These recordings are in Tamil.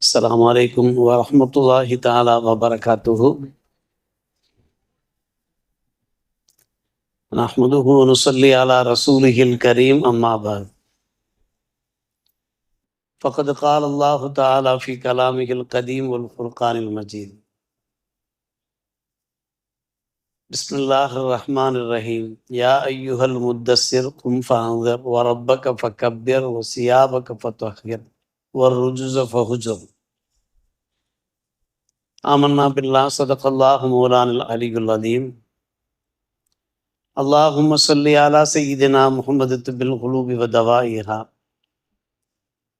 السلام عليكم ورحمة الله تعالى وبركاته. نحمده ونصلي على رسوله الكريم أما بعد. فقد قال الله تعالى في كلامه القديم والفرقان المجيد. بسم الله الرحمن الرحيم. يا أيها المدثر قم فأنذر وربك فكبر وثيابك فطهر والرجز فهجر آمنا بالله صدق الله مولانا العلي العظيم اللهم صل على سيدنا محمد طب القلوب ودوائها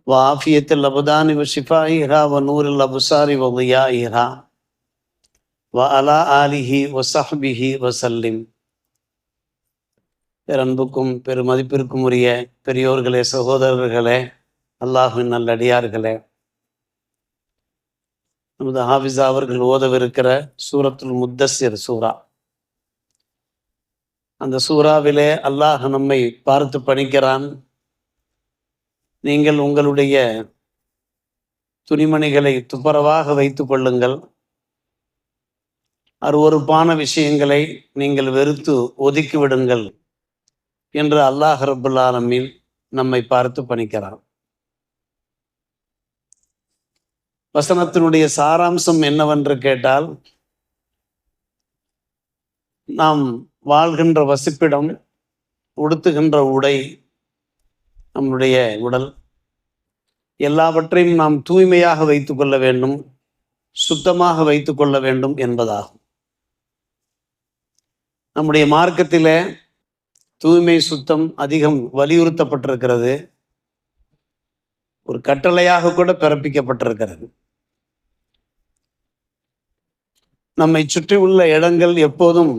وعافية الأبدان وشفائها ونور الأبصار وضيائها وعلى آله وصحبه وسلم பேரன்புக்கும் பெருமதிப்பிற்கும் உரிய பெரியோர்களே சகோதரர்களே அல்லாஹின் நல்லடியார்களே. நமது ஹாஃபிஸா அவர்கள் ஓதவிருக்கிற சூரத்துல் முத்தசிர் சூரா. அந்த சூறாவிலே அல்லாஹ் நம்மை பார்த்து பணிக்கிறான். நீங்கள் உங்களுடைய துணிமணிகளை துப்புரவாக வைத்துக் கொள்ளுங்கள். அருவறுப்பான விஷயங்களை நீங்கள் வெறுத்து ஒதுக்கி விடுங்கள். என்று அல்லாஹ் ரபுல்லாலமில் நம்மை பார்த்து பணிக்கிறான். வசனத்தினுடைய சாராம்சம் என்னவென்று கேட்டால் நாம் வாழ்கின்ற வசிப்பிடம் உடுத்துகின்ற உடை நம்முடைய உடல். எல்லாவற்றையும் நாம் தூய்மையாக வைத்து கொள்ள வேண்டும் சுத்தமாக வைத்து கொள்ள வேண்டும் என்பதாகும். நம்முடைய மார்க்கத்தில் தூய்மை சுத்தம் அதிகம் வலியுறுத்தப்பட்டிருக்கிறது. ஒரு கட்டளையாக கூட பிறப்பிக்கப்பட்டிருக்கிறது. நம்மை சுற்றி உள்ள இடங்கள் எப்போதும்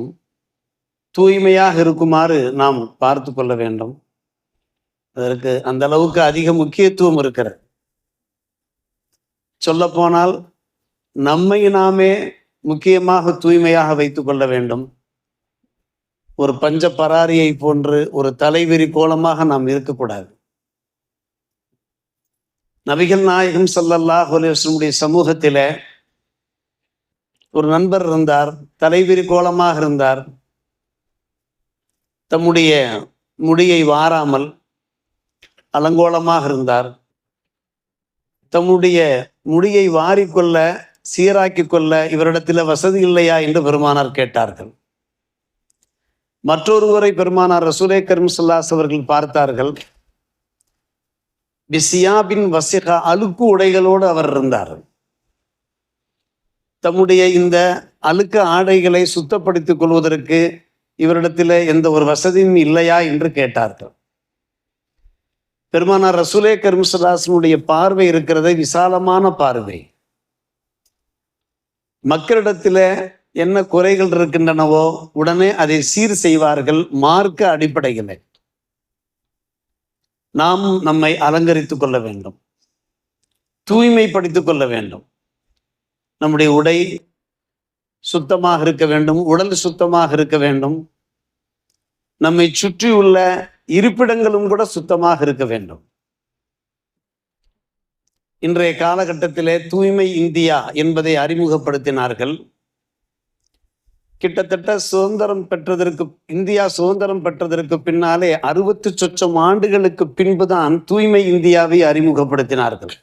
தூய்மையாக இருக்குமாறு நாம் பார்த்து கொள்ள வேண்டும். அதற்கு அந்த அளவுக்கு அதிக முக்கியத்துவம் இருக்கிறது. சொல்லப்போனால் நம்மை நாமே முக்கியமாக தூய்மையாக வைத்து கொள்ள வேண்டும். ஒரு பஞ்ச பராரியை போன்று ஒரு தலைவிரி கோலமாக நாம் இருக்கக்கூடாது. நபிகள் நாயகம் சல்லல்லாஹ் அலுவலமுடைய சமூகத்தில ஒரு நண்பர் இருந்தார் தலைவிரி கோலமாக இருந்தார். தம்முடைய முடியை வாராமல் அலங்கோலமாக இருந்தார். தம்முடைய முடியை வாரிக்கொள்ள சீராக்கி கொள்ள இவரிடத்தில் வசதி இல்லையா என்று பெருமானார் கேட்டார்கள். மற்றொருவரை பெருமானார் ரசூலே கரும் அவர்கள் பார்த்தார்கள். பிசியாபின் வசிகா அழுக்கு உடைகளோடு அவர் இருந்தார். தம்முடைய இந்த அழுக்க ஆடைகளை சுத்தப்படுத்திக் கொள்வதற்கு இவரிடத்தில் எந்த ஒரு வசதியும் இல்லையா என்று கேட்டார்கள். பெருமானார் ரசூலே கரும்சலாசனுடைய பார்வை இருக்கிறது விசாலமான பார்வை. மக்களிடத்தில் என்ன குறைகள் இருக்கின்றனவோ உடனே அதை சீர் செய்வார்கள் மார்க்க அடிப்படையில். நாம் நம்மை அலங்கரித்துக் கொள்ள வேண்டும். தூய்மைப்படுத்திக் கொள்ள வேண்டும். நம்முடைய உடை சுத்தமாக இருக்க வேண்டும் உடல் சுத்தமாக இருக்க வேண்டும். நம்மை சுற்றியுள்ள இருப்பிடங்களும் கூட சுத்தமாக இருக்க வேண்டும். இன்றைய காலகட்டத்திலே தூய்மை இந்தியா என்பதை அறிமுகப்படுத்தினார்கள். கிட்டத்தட்ட சுதந்திரம் பெற்றதற்கு இந்தியா சுதந்திரம் பெற்றதற்கு பின்னாலே அறுபத்து சொச்சம் ஆண்டுகளுக்கு பின்புதான் தூய்மை இந்தியாவை அறிமுகப்படுத்தினார்கள்.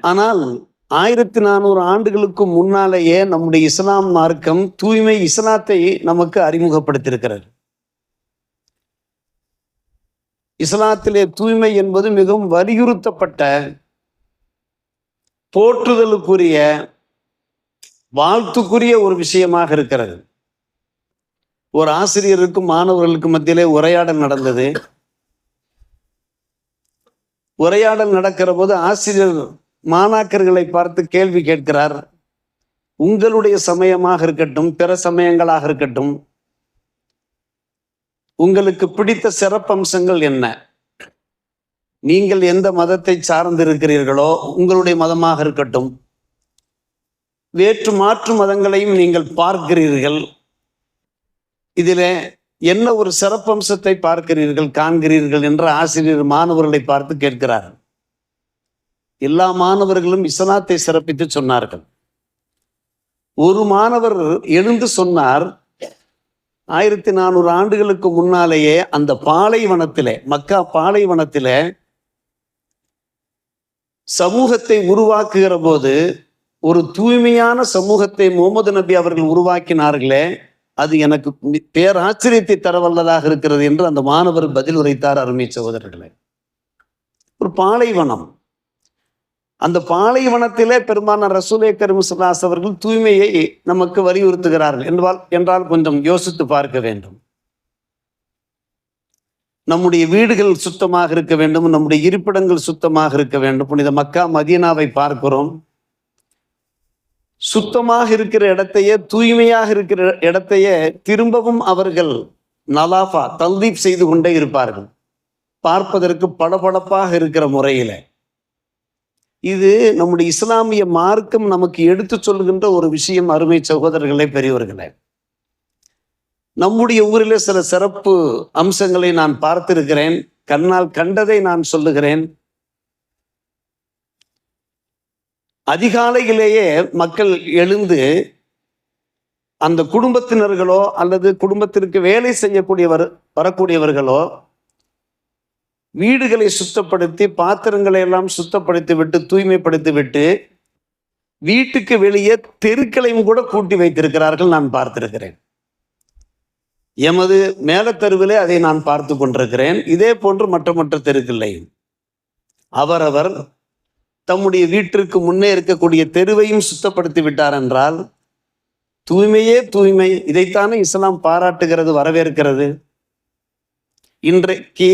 ஆனால் ஆயிரத்தி நானூறு ஆண்டுகளுக்கு முன்னாலேயே நம்முடைய இஸ்லாம் மார்க்கம் தூய்மை இஸ்லாத்தை நமக்கு அறிமுகப்படுத்தியிருக்கிறது. இஸ்லாத்திலே தூய்மை என்பது மிகவும் வலியுறுத்தப்பட்ட போற்றுதலுக்குரிய வாழ்த்துக்குரிய ஒரு விஷயமாக இருக்கிறது. ஒரு ஆசிரியருக்கும் மாணவர்களுக்கு மத்தியிலே உரையாடல் நடந்தது. உரையாடல் நடக்கிற போது ஆசிரியர் மாணாக்கர்களை பார்த்து கேள்வி கேட்கிறார். உங்களுடைய சமயமாக இருக்கட்டும் பிற சமயங்களாக இருக்கட்டும் உங்களுக்கு பிடித்த சிறப்பம்சங்கள் என்ன? நீங்கள் எந்த மதத்தை சார்ந்து இருக்கிறீர்களோ உங்களுடைய மதமாக இருக்கட்டும் வேற்று மாற்று மதங்களையும் நீங்கள் பார்க்கிறீர்கள். இதில் என்ன ஒரு சிறப்பம்சத்தை பார்க்கிறீர்கள் காண்கிறீர்கள் என்ற ஆசிரியர் மாணவர்களை பார்த்து கேட்கிறார். எல்லா மாணவர்களும் இஸ்லாத்தை சிறப்பித்து சொன்னார்கள். ஒரு மாணவர் எழுந்து சொன்னார் ஆயிரத்தி நானூறு ஆண்டுகளுக்கு முன்னாலேயே அந்த பாலைவனத்திலே மக்கா பாலைவனத்தில சமூகத்தை உருவாக்குகிற போது ஒரு தூய்மையான சமூகத்தை முகமது நபி அவர்கள் உருவாக்கினார்களே அது எனக்கு பேராச்சரியத்தை தரவல்லதாக இருக்கிறது என்று அந்த மாணவர் பதில் உரைத்தார் அருமை சகோதரர்களே. ஒரு பாலைவனம் அந்த பாலைவனத்திலே பெருமான ரசூலே கரிமுசல்லாஸ் அவர்கள் தூய்மையை நமக்கு வலியுறுத்துகிறார்கள் என்றால் என்றால் கொஞ்சம் யோசித்து பார்க்க வேண்டும். நம்முடைய வீடுகள் சுத்தமாக இருக்க வேண்டும் நம்முடைய இருப்பிடங்கள் சுத்தமாக இருக்க வேண்டும். புனித மக்கா மதீனாவை பார்க்கிறோம். சுத்தமாக இருக்கிற இடத்தையே தூய்மையாக இருக்கிற இடத்தையே திரும்பவும் அவர்கள் நலாஃபா தல்தீப் செய்து கொண்டே இருப்பார்கள். பார்ப்பதற்கு பளபளப்பாக இருக்கிற முறையில. இது நம்முடைய இஸ்லாமிய மார்க்கம் நமக்கு எடுத்து சொல்கின்ற ஒரு விஷயம் அருமை சகோதரர்களே பெரியவர்களே நம்முடைய ஊரில் சில சிறப்பு அம்சங்களை நான் பார்த்திருக்கிறேன். கண்ணால் கண்டதை நான் சொல்லுகிறேன். அதிகாலையிலேயே மக்கள் எழுந்து அந்த குடும்பத்தினர்களோ அல்லது குடும்பத்திற்கு வேலை செய்யக்கூடியவர் வரக்கூடியவர்களோ வீடுகளை சுத்தப்படுத்தி பாத்திரங்களை எல்லாம் சுத்தப்படுத்தி விட்டு தூய்மைப்படுத்தி விட்டு வீட்டுக்கு வெளியே தெருக்களையும் கூட கூட்டி வைத்திருக்கிறார்கள் நான் பார்த்திருக்கிறேன். எமது மேலத்தருவிலே அதை நான் பார்த்து கொண்டிருக்கிறேன். இதே போன்று மற்ற மற்ற தெருக்களையும் அவரவர் தம்முடைய வீட்டிற்கு முன்னே இருக்கக்கூடிய தெருவையும் சுத்தப்படுத்தி விட்டார் என்றால் தூய்மையே தூய்மை. இதைத்தானே இஸ்லாம் பாராட்டுகிறது வரவேற்கிறது. இன்றைக்கு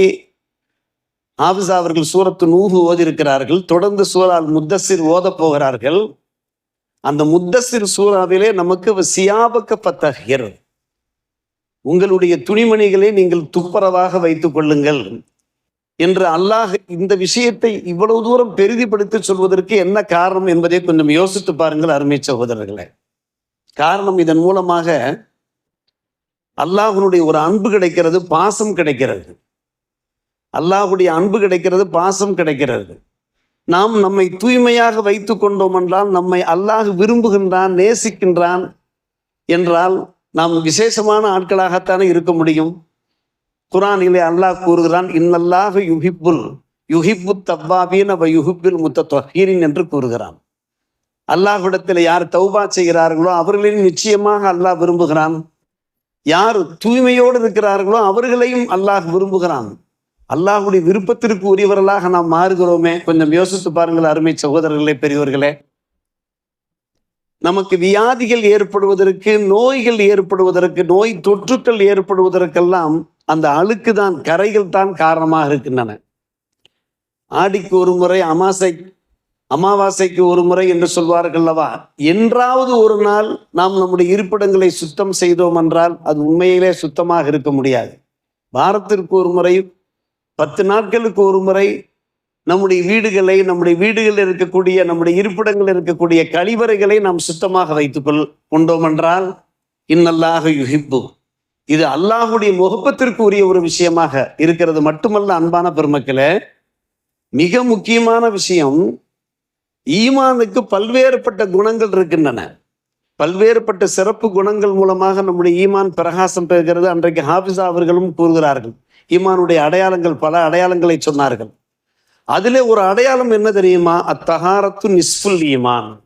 ஆபிசா அவர்கள் சூரத்து நூகு ஓதியிருக்கிறார்கள். தொடர்ந்து சூறால் முத்தசிர் ஓதப் போகிறார்கள். அந்த முத்தசிர் சூறாவிலே நமக்கு சியாபக்க பத்தகர் உங்களுடைய துணிமணிகளை நீங்கள் துப்புரவாக வைத்துக் கொள்ளுங்கள். என்று அல்லாஹ் இந்த விஷயத்தை இவ்வளவு தூரம் பெரிதிப்படுத்தி சொல்வதற்கு என்ன காரணம் என்பதை கொஞ்சம் யோசித்து பாருங்கள் அருமை சகோதரர்களே. காரணம் இதன் மூலமாக அல்லாஹனுடைய ஒரு அன்பு கிடைக்கிறது பாசம் கிடைக்கிறது. அல்லாஹுடைய அன்பு கிடைக்கிறது பாசம் கிடைக்கிறது. நாம் நம்மை தூய்மையாக வைத்து கொண்டோம் என்றால் நம்மை அல்லாஹ் விரும்புகின்றான் நேசிக்கின்றான் என்றால் நாம் விசேஷமான ஆட்களாகத்தானே இருக்க முடியும்? குரானிலே அல்லாஹ் கூறுகிறான் இன்னல்லாஹ் யுஹிப்புல் யுஹிப்பு தவ்வாபீன் அவ யுஹிப்பில் முத்த தொஹீரின் என்று கூறுகிறான். அல்லாஹ்விடத்தில் யார் தௌபா செய்கிறார்களோ அவர்களையும் நிச்சயமாக அல்லாஹ் விரும்புகிறான். யார் தூய்மையோடு இருக்கிறார்களோ அவர்களையும் அல்லாஹ் விரும்புகிறான். அல்லாஹுடைய விருப்பத்திற்கு உரியவர்களாக நாம் மாறுகிறோமே. கொஞ்சம் யோசித்து பாருங்கள் அருமை சகோதரர்களே பெரியவர்களே நமக்கு வியாதிகள் ஏற்படுவதற்கு நோய்கள் ஏற்படுவதற்கு நோய் தொற்றுக்கள் ஏற்படுவதற்கெல்லாம் அந்த அழுக்கு தான் கரைகள் தான் காரணமாக இருக்கின்றன. ஆடிக்கு ஒரு முறை அமாசை அமாவாசைக்கு ஒரு முறை என்று சொல்வார்கள் அல்லவா? என்றாவது ஒரு நாள் நாம் நம்முடைய இருப்பிடங்களை சுத்தம் செய்தோம் என்றால் அது உண்மையிலே சுத்தமாக இருக்க முடியாது. வாரத்திற்கு ஒரு முறை பத்து நாட்களுக்கு ஒரு முறை நம்முடைய வீடுகளை நம்முடைய வீடுகளில் இருக்கக்கூடிய நம்முடைய இருப்பிடங்களில் இருக்கக்கூடிய கழிவறைகளை நாம் சுத்தமாக வைத்துக்கொள் கொண்டோம் என்றால் இன்னல்லாக யுகிப்பு இது அல்லாஹுடைய முகப்பத்திற்கு உரிய ஒரு விஷயமாக இருக்கிறது மட்டுமல்ல அன்பான பெருமக்களே. மிக முக்கியமான விஷயம் ஈமானுக்கு பல்வேறுபட்ட குணங்கள் இருக்கின்றன. பல்வேறுபட்ட சிறப்பு குணங்கள் மூலமாக நம்முடைய ஈமான் பிரகாசம் பெறுகிறது. அன்றைக்கு ஹாஃபிஸா அவர்களும் கூறுகிறார்கள் ஈமானுடைய அடையாளங்கள் பல அடையாளங்களை சொன்னார்கள். அதிலே ஒரு அடையாளம் என்ன தெரியுமா? அத்தகாரத்து நிஸ்ஃபுல் ஈமான்.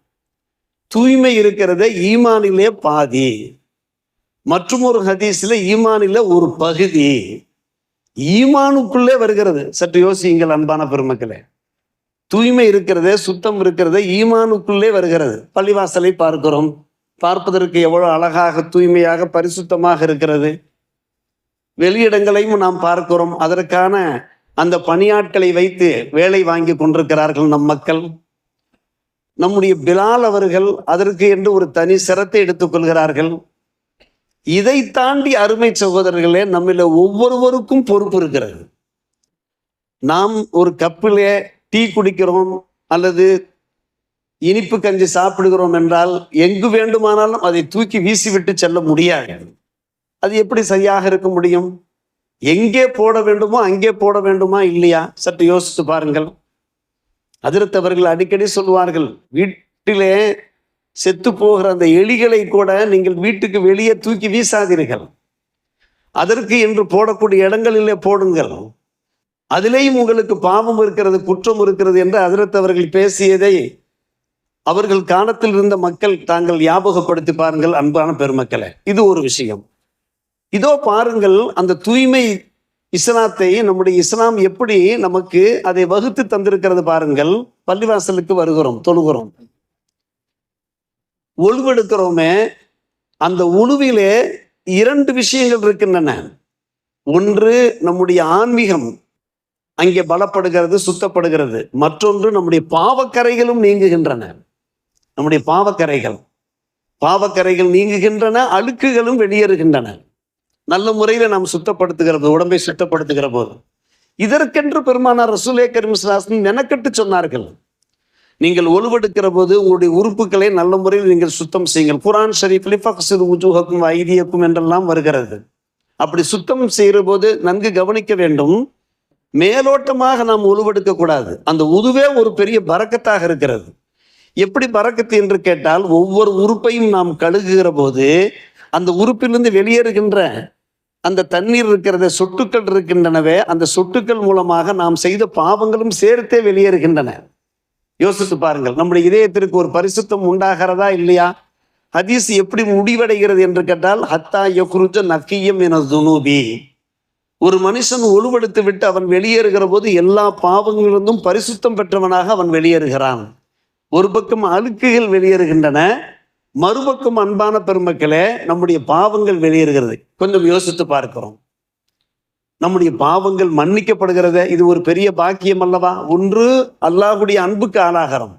தூய்மை இருக்கிறத ஈமானிலே பாதி. மற்றும் ஒரு ஹதீஸில் ஈமானில ஒரு பகுதி. ஈமானுக்குள்ளே வருகிறது. சற்று யோசியுங்கள் அன்பான பெருமக்களே. தூய்மை இருக்கிறதே சுத்தம் இருக்கிறதே ஈமானுக்குள்ளே வருகிறது. பள்ளிவாசலை பார்க்கிறோம். பார்ப்பதற்கு எவ்வளோ அழகாக தூய்மையாக பரிசுத்தமாக இருக்கிறது. வெளியிடங்களையும் நாம் பார்க்கிறோம். அதற்கான அந்த பணியாட்களை வைத்து வேலை வாங்கி கொண்டிருக்கிறார்கள் நம் மக்கள். நம்முடைய பிலால் அவர்கள் அதற்கு என்று ஒரு தனி சிரத்தை எடுத்துக்கொள்கிறார்கள் இதை தாண்டி அருமை சகோதரர்களே நம்மில ஒவ்வொருவருக்கும் பொறுப்பு இருக்கிறது. நாம் ஒரு கப்பிலே டீ குடிக்கிறோம் அல்லது இனிப்பு கஞ்சி சாப்பிடுகிறோம் என்றால் எங்கு வேண்டுமானாலும் அதை தூக்கி வீசிவிட்டு செல்ல முடியாது. அது எப்படி சரியாக இருக்க முடியும்? எங்கே போட வேண்டுமோ அங்கே போட வேண்டுமா இல்லையா? சற்று யோசித்து பாருங்கள். அதிர்த்தவர்கள் அடிக்கடி சொல்வார்கள் வீட்டிலே செத்து போகிற அந்த எலிகளை கூட நீங்கள் வீட்டுக்கு வெளியே தூக்கி வீசாதீர்கள். அதற்கு என்று போடக்கூடிய இடங்களிலே போடுங்கள். அதிலேயும் உங்களுக்கு பாவம் இருக்கிறது குற்றம் இருக்கிறது என்று அதிரத்தவர்கள் பேசியதை அவர்கள் காலத்தில் இருந்த மக்கள் தாங்கள் ஞாபகப்படுத்தி பாருங்கள் அன்பான பெருமக்களை. இது ஒரு விஷயம். இதோ பாருங்கள் அந்த தூய்மை இஸ்லாத்தை நம்முடைய இஸ்லாம் எப்படி நமக்கு அதை வகுத்து தந்திருக்கிறது பாருங்கள். பள்ளிவாசலுக்கு வருகிறோம் தொழுகிறோம். ஒழுவெடுக்கிறோமே அந்த உழுவிலே இரண்டு விஷயங்கள் இருக்கின்றன. ஒன்று நம்முடைய ஆன்மீகம் அங்கே பலப்படுகிறது சுத்தப்படுகிறது. மற்றொன்று நம்முடைய பாவக்கரைகளும் நீங்குகின்றன. நம்முடைய பாவக்கரைகள் பாவக்கரைகள் நீங்குகின்றன அழுக்குகளும் வெளியேறுகின்றன. நல்ல முறையில் நாம் சுத்தப்படுத்துகிற போது உடம்பை சுத்தப்படுத்துகிற போது. இதற்கென்று பெருமானார் ரசூலே கரிமிஸ்லாசன் மெனக்கெட்டு சொன்னார்கள். நீங்கள் ஒழுவெடுக்கிற போது உங்களுடைய உறுப்புகளை நல்ல முறையில் நீங்கள் சுத்தம் செய்யுங்கள். குரான் ஷரீஃப் லிஃபக்சிது உஜூஹக்கும் ஐதியக்கும் என்றெல்லாம் வருகிறது. அப்படி சுத்தம் செய்கிற போது நன்கு கவனிக்க வேண்டும். மேலோட்டமாக நாம் உழுவெடுக்க கூடாது. அந்த உதுவே ஒரு பெரிய பறக்கத்தாக இருக்கிறது. எப்படி பறக்கத்து என்று கேட்டால் ஒவ்வொரு உறுப்பையும் நாம் கழுகுகிற போது அந்த உறுப்பிலிருந்து வெளியேறுகின்ற அந்த தண்ணீர் இருக்கிறத சொட்டுக்கள் இருக்கின்றனவே அந்த சொட்டுக்கள் மூலமாக நாம் செய்த பாவங்களும் சேர்த்தே வெளியேறுகின்றன. யோசித்து பாருங்கள் நம்முடைய இதயத்திற்கு ஒரு பரிசுத்தம் உண்டாகிறதா இல்லையா? ஹதீஸ் எப்படி முடிவடைகிறது என்று கேட்டால் ஹத்தா யகுருஜ நக்கியம் என துனூபி ஒரு மனுஷன் ஒழுவெடுத்து விட்டு அவன் வெளியேறுகிற போது எல்லா பாவங்களிலிருந்தும் பரிசுத்தம் பெற்றவனாக அவன் வெளியேறுகிறான். ஒரு பக்கம் அழுக்குகள் வெளியேறுகின்றன மறுபக்கம் அன்பான பெருமக்களே நம்முடைய பாவங்கள் வெளியேறுகிறது. கொஞ்சம் யோசித்து பார்க்கிறோம். நம்முடைய பாவங்கள் மன்னிக்கப்படுகிறத இது ஒரு பெரிய பாக்கியம் அல்லவா? ஒன்று அல்லாஹுடைய அன்புக்கு ஆளாகிறோம்.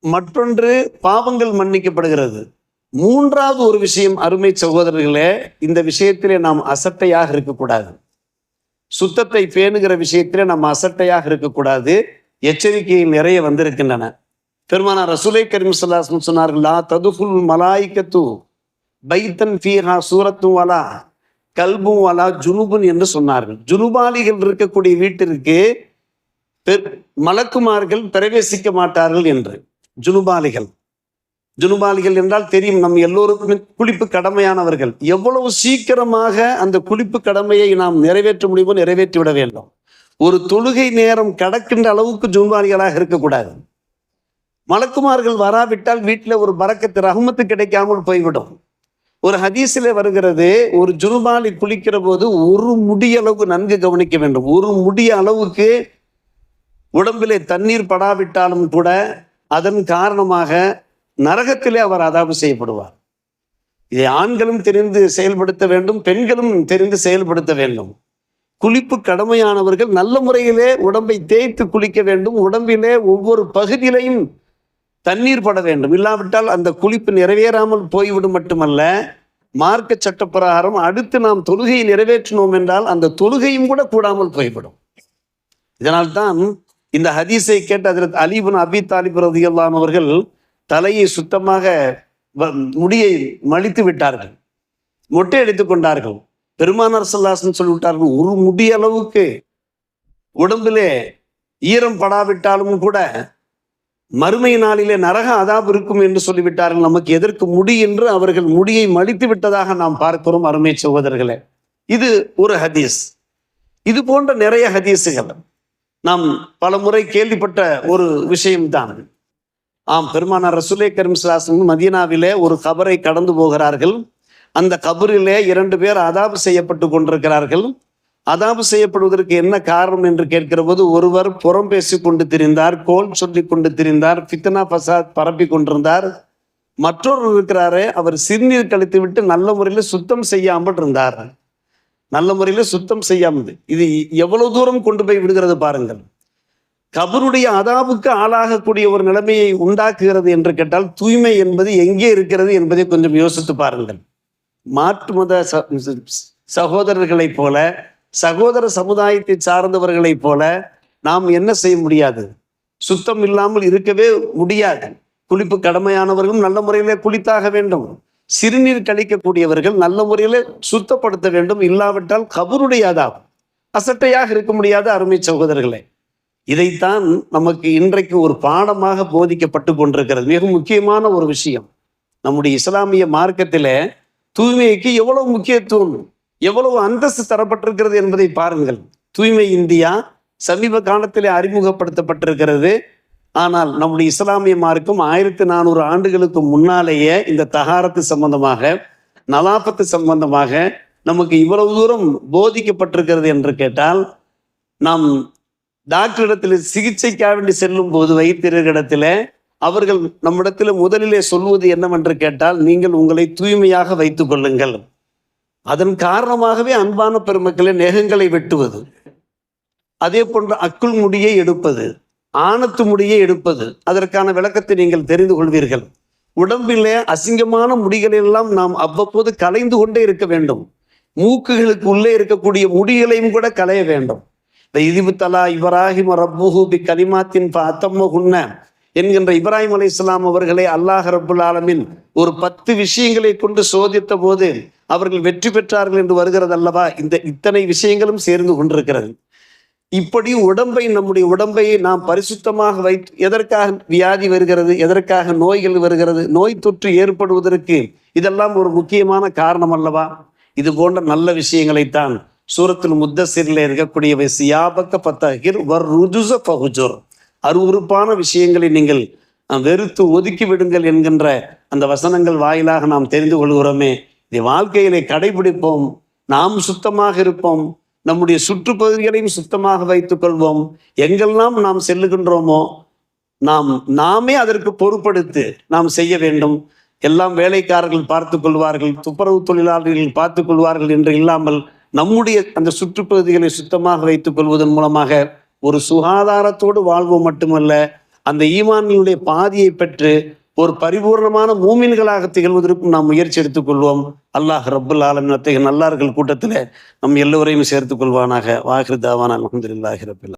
மற்றொன்று பாவங்கள் மன்னிக்கப்படுகிறது. மூன்றாவது ஒரு விஷயம் அருமை சகோதரர்களே இந்த விஷயத்திலே நாம் அசட்டையாக இருக்கக்கூடாது. சுத்தத்தை பேணுகிற விஷயத்திலே நாம் அசட்டையாக இருக்கக்கூடாது. எச்சரிக்கையில் நிறைய வந்திருக்கின்றன. பெருமானா ரசூலை கரீம் சல்லாஸ்லம் சொன்னார்கள் லா ததுஃபுல் மலாய்க்கத்து பைத்தன் ஃபீஹா சூரத்தும் வலா கல்பும் வலா ஜுனுபுன் என்று சொன்னார்கள். ஜுனுபாலிகள் இருக்கக்கூடிய வீட்டிற்கு பெர்- மலக்குமார்கள் பிரவேசிக்க மாட்டார்கள் என்று. ஜுனுபாலிகள். ஜுனுபாலிகள் என்றால் தெரியும் நம் எல்லோருக்குமே குளிப்பு கடமையானவர்கள். எவ்வளவு சீக்கிரமாக அந்த குளிப்பு கடமையை நாம் நிறைவேற்ற முடியுமோ நிறைவேற்றி விட வேண்டும். ஒரு தொழுகை நேரம் கடக்கின்ற அளவுக்கு ஜுனுபாலிகளாக இருக்கக்கூடாது. மலக்குமார்கள் வராவிட்டால் வீட்டில் ஒரு பறக்கத்து ரஹமத்து கிடைக்காமல் போய்விடும். ஒரு ஹதீஸில் வருகிறது ஒரு ஜுனுபாலி குளிக்கிற போது ஒரு முடியளவு நன்கு கவனிக்க வேண்டும். ஒரு முடிய அளவுக்கு உடம்பிலே தண்ணீர் படாவிட்டாலும் கூட அதன் காரணமாக நரகத்திலே அவர் அதாபு செய்யப்படுவார். இதை ஆண்களும் தெரிந்து செயல்படுத்த வேண்டும் பெண்களும் தெரிந்து செயல்படுத்த வேண்டும். குளிப்பு கடமையானவர்கள் நல்ல முறையிலே உடம்பை தேய்த்து குளிக்க வேண்டும். உடம்பிலே ஒவ்வொரு பகுதியிலையும் தண்ணீர் பட வேண்டும். இல்லாவிட்டால் அந்த குளிப்பு நிறைவேறாமல் போய்விடும் மட்டுமல்ல மார்க்க சட்ட பிரகாரம் அடுத்து நாம் தொழுகையை நிறைவேற்றினோம் என்றால் அந்த தொழுகையும் கூட கூடாமல் போய்விடும். இதனால்தான் இந்த ஹதீஸை கேட்டு அதில் அலிபுன் அபி தாலிப் ரதியல்லான் அவர்கள் தலையை சுத்தமாக வ- முடியை மலித்து விட்டார்கள். மொட்டை அடித்துக் கொண்டார்கள். பெருமானார் சல்லாசன் சொல்லிவிட்டார்கள் ஒரு முடி அளவுக்கு உடம்பிலே ஈரம் படாவிட்டாலும் கூட மறுமை நாளிலே நரக அதாப் இருக்கும் என்று சொல்லிவிட்டார்கள். நமக்கு எதற்கு முடி என்று அவர்கள் முடியை மலித்து விட்டதாக நாம் பார்க்கிறோம் அருமை சகோதரர்களே. இது ஒரு ஹதீஸ். இது போன்ற நிறைய ஹதீஸுகள். நாம் பல முறை கேள்விப்பட்ட ஒரு விஷயம்தான். ஆம் பெருமானார் ரசுலே கரீம் மதீனாவிலே ஒரு கபரை கடந்து போகிறார்கள். அந்த கபரிலே இரண்டு பேர் அதாபு செய்யப்பட்டு கொண்டிருக்கிறார்கள். அதாபு செய்யப்படுவதற்கு என்ன காரணம் என்று கேட்கிற போது ஒருவர் புறம் பேசி கொண்டு திரிந்தார் கோல் சொல்லி கொண்டு திரிந்தார் ஃபித்னா பசாத் பரப்பி கொண்டிருந்தார். மற்றொரு இருக்கிறாரே அவர் சிறுநீர் கழித்து விட்டு நல்ல முறையில் சுத்தம் செய்யாமல் இருந்தார். நல்ல முறையில் சுத்தம் செய்யாமல் இது எவ்வளவு தூரம் கொண்டு போய் விடுகிறது பாருங்கள். கபருடைய அதாபுக்கு ஆளாகக்கூடிய ஒரு நிலைமையை உண்டாக்குகிறது என்று கேட்டால் தூய்மை என்பது எங்கே இருக்கிறது என்பதை கொஞ்சம் யோசித்து பாருங்கள். மாற்று மத ச- சகோதரர்களைப் போல சகோதர சமுதாயத்தை சார்ந்தவர்களைப் போல நாம் என்ன செய்ய முடியாது? சுத்தம் இல்லாமல் இருக்கவே முடியாது. குளிப்பு கடமையானவர்களும் நல்ல முறையிலே குளித்தாக வேண்டும். சிறுநீர் கழிக்கக்கூடியவர்கள் நல்ல முறையில் சுத்தப்படுத்த வேண்டும். இல்லாவிட்டால் கபருடையாதாகும் அசட்டையாக இருக்க முடியாத அருமை சகோதரர்களே. இதைத்தான் நமக்கு இன்றைக்கு ஒரு பாடமாக போதிக்கப்பட்டு கொண்டிருக்கிறது. மிக முக்கியமான ஒரு விஷயம். நம்முடைய இஸ்லாமிய மார்க்கத்தில் தூய்மைக்கு எவ்வளவு முக்கியத்துவம்? எவ்வளவு அந்தஸ்து தரப்பட்டிருக்கிறது என்பதை பாருங்கள். தூய்மை இந்தியா சமீப காலத்திலே அறிமுகப்படுத்தப்பட்டிருக்கிறது. ஆனால் நம்முடைய இஸ்லாமிய மார்க்கும் ஆயிரத்தி நானூறு ஆண்டுகளுக்கு முன்னாலேயே இந்த தகாரத்து சம்பந்தமாக நலாபத்து சம்பந்தமாக நமக்கு இவ்வளவு தூரம் போதிக்கப்பட்டிருக்கிறது என்று கேட்டால் நாம் டாக்டரிடத்தில் சிகிச்சைக்காக வேண்டி செல்லும் போது வைத்தியர்களிடத்துல அவர்கள் நம்மிடத்தில் முதலிலே சொல்வது என்னவென்று கேட்டால் நீங்கள் உங்களை தூய்மையாக வைத்துக் கொள்ளுங்கள். அதன் காரணமாகவே அன்பான பெருமக்களை நெகங்களை வெட்டுவது. அதே போன்ற அக்குள் முடியை எடுப்பது ஆணத்து முடியை எடுப்பது. அதற்கான விளக்கத்தை நீங்கள் தெரிந்து கொள்வீர்கள். உடம்பிலே அசிங்கமான முடிகளெல்லாம் நாம் அவ்வப்போது கலைந்து கொண்டே இருக்க வேண்டும். மூக்குகளுக்கு உள்ளே இருக்கக்கூடிய முடிகளையும் கூட களைய வேண்டும். இதிபு தலா இப்ராஹிம் ரப்புஹூபி கனிமாத்தின் கலிமாத்தின் அத்தம்மகுன்ன என்கின்ற இப்ராஹிம் அலி இஸ்லாம் அவர்களை அல்லாஹ் ரபுல் ஆலமின் ஒரு பத்து விஷயங்களை கொண்டு சோதித்த போது அவர்கள் வெற்றி பெற்றார்கள் என்று வருகிறது அல்லவா? இந்த இத்தனை விஷயங்களும் சேர்ந்து கொண்டிருக்கிறது. இப்படி உடம்பை நம்முடைய உடம்பை நாம் பரிசுத்தமாக வைத்து எதற்காக வியாதி வருகிறது எதற்காக நோய்கள் வருகிறது நோய் தொற்று ஏற்படுவதற்கு இதெல்லாம் ஒரு முக்கியமான காரணம் அல்லவா? இது போன்ற நல்ல விஷயங்களைத்தான் சூரத்தில் முத்தசிரில் இருக்கக்கூடியவை. சியாபக்க பத்தகிர் வர் ருஜுச பகுஜோர் அருவறுப்பான விஷயங்களை நீங்கள் வெறுத்து ஒதுக்கி விடுங்கள் என்கின்ற அந்த வசனங்கள் வாயிலாக நாம் தெரிந்து கொள்கிறோமே. இதை வாழ்க்கையிலே கடைபிடிப்போம். நாம் சுத்தமாக இருப்போம். நம்முடைய சுற்றுப்பகுதிகளையும் சுத்தமாக வைத்துக் கொள்வோம். எங்கெல்லாம் நாம் செல்லுகின்றோமோ நாம் நாமே அதற்கு பொறுப்படுத்து நாம் செய்ய வேண்டும். எல்லாம் வேலைக்காரர்கள் பார்த்துக் கொள்வார்கள். துப்புரவு தொழிலாளர்கள் பார்த்துக் கொள்வார்கள் என்று இல்லாமல் நம்முடைய அந்த சுற்றுப்பகுதிகளை சுத்தமாக வைத்துக் கொள்வதன் மூலமாக ஒரு சுகாதாரத்தோடு வாழ்வோம் மட்டுமல்ல அந்த ஈமான்களுடைய பாதியை பெற்று ஒரு பரிபூர்ணமான மூமின்களாக திகழ்வதற்கும் நாம் முயற்சி எடுத்துக் கொள்வோம். அல்லாஹ் ரப்புல் ஆலமின் அத்தகைய நல்லார்கள் கூட்டத்தில் நம் எல்லோரையும் சேர்த்துக் கொள்வானாக. வாகிருதாவான் அலமதுல்லாஹி ரபில்